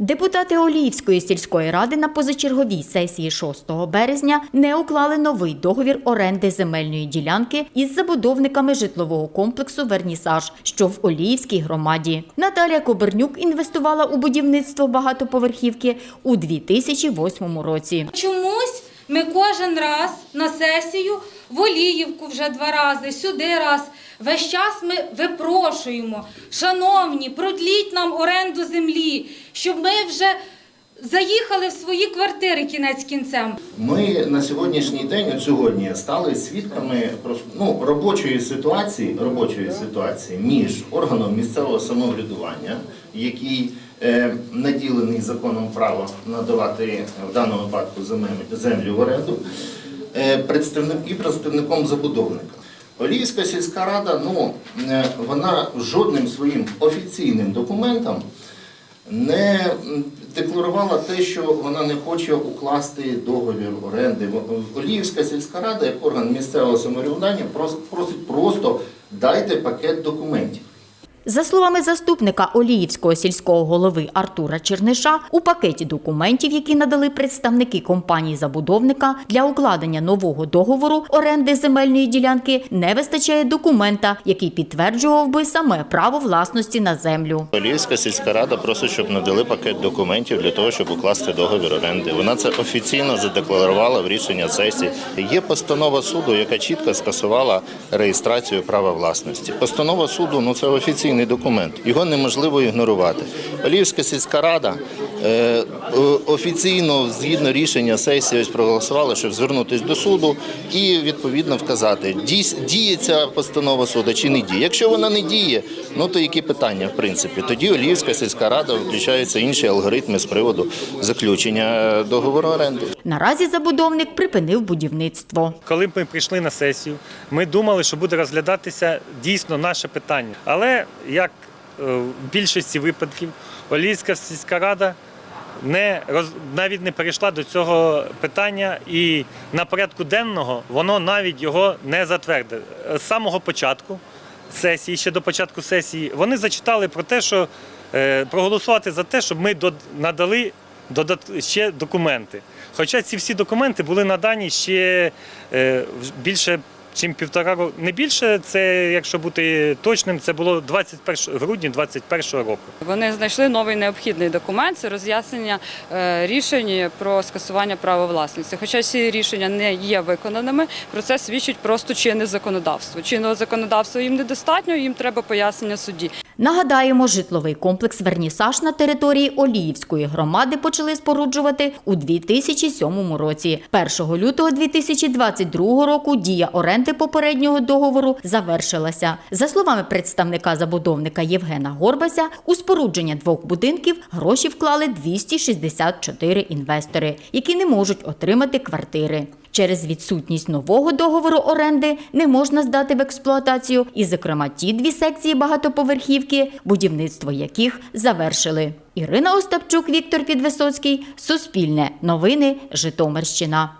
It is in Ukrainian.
Депутати Оліївської сільської ради на позачерговій сесії 6 березня не уклали новий договір оренди земельної ділянки із забудовниками житлового комплексу Вернісаж, що в Оліївській громаді. Наталія Кобернюк інвестувала у будівництво багатоповерхівки у 2008 році. Чомусь ми кожен раз на сесію в Оліївку вже два рази, сюди раз. Весь час ми випрошуємо, шановні, продліть нам оренду землі, щоб ми вже заїхали в свої квартири кінець кінцем. Ми на сьогоднішній день, от сьогодні, стали свідками ну, робочої ситуації, робочої ситуації між органом місцевого самоврядування, який наділений законом право надавати в даному випадку землю, в оренду, е, і представником забудовника. Олівська сільська рада, ну, е, вона жодним своїм офіційним документом не декларувала те, що вона не хоче укласти договір оренди. Оліївська сільська рада, як орган місцевого самоврядування, прос- просить просто дайте пакет документів. За словами заступника Оліївського сільського голови Артура Черниша, у пакеті документів, які надали представники компанії забудовника для укладення нового договору оренди земельної ділянки, не вистачає документа, який підтверджував би саме право власності на землю. Оліївська сільська рада просить, щоб надали пакет документів для того, щоб укласти договір оренди. Вона це офіційно задекларувала в рішення сесії. Є постанова суду, яка чітко скасувала реєстрацію права власності. Постанова суду ну це офіційний документ. Його неможливо ігнорувати. Оліївська сільська рада е, офіційно, згідно рішення сесії, ось проголосувала, щоб звернутися до суду і відповідно вказати, діє ця постанова суду чи не діє. Якщо вона не діє, ну то які питання в принципі? Тоді Оліївська сільська рада включаються інші алгоритми з приводу заключення е, договору оренди. Наразі забудовник припинив будівництво. Коли ми прийшли на сесію, ми думали, що буде розглядатися дійсно наше питання. Але як е, в більшості випадків, Олійська сільська рада не навіть не перейшла до цього питання, і на порядку денного воно навіть його не затвердило. З самого початку сесії, ще до початку сесії, вони зачитали про те, що е, проголосувати за те, щоб ми надали ще документи. Хоча ці всі документи були надані ще е, більше, ніж півтора року. Не більше, це, якщо бути точним, це було 21 грудня 2021 року. Вони знайшли новий необхідний документ це роз'яснення е, рішень про скасування права власності. Хоча ці рішення не є виконаними, про це свідчить просто чинне законодавство. Чинного законодавства їм недостатньо, їм треба пояснення судді. Нагадаємо, житловий комплекс Вернісаж на території Оліївської громади почали споруджувати у 2007 році. 1 лютого 2022 року дія оренди попереднього договору завершилася. За словами представника забудовника Євгена Горбася, у спорудження двох будинків гроші вклали 264 інвестори, які не можуть отримати квартири. Через відсутність нового договору оренди не можна здати в експлуатацію, і, зокрема, ті дві секції багатоповерхівки, будівництво яких завершили. Ірина Остапчук, Віктор Підвисоцький, Суспільне, Новини, Житомирщина.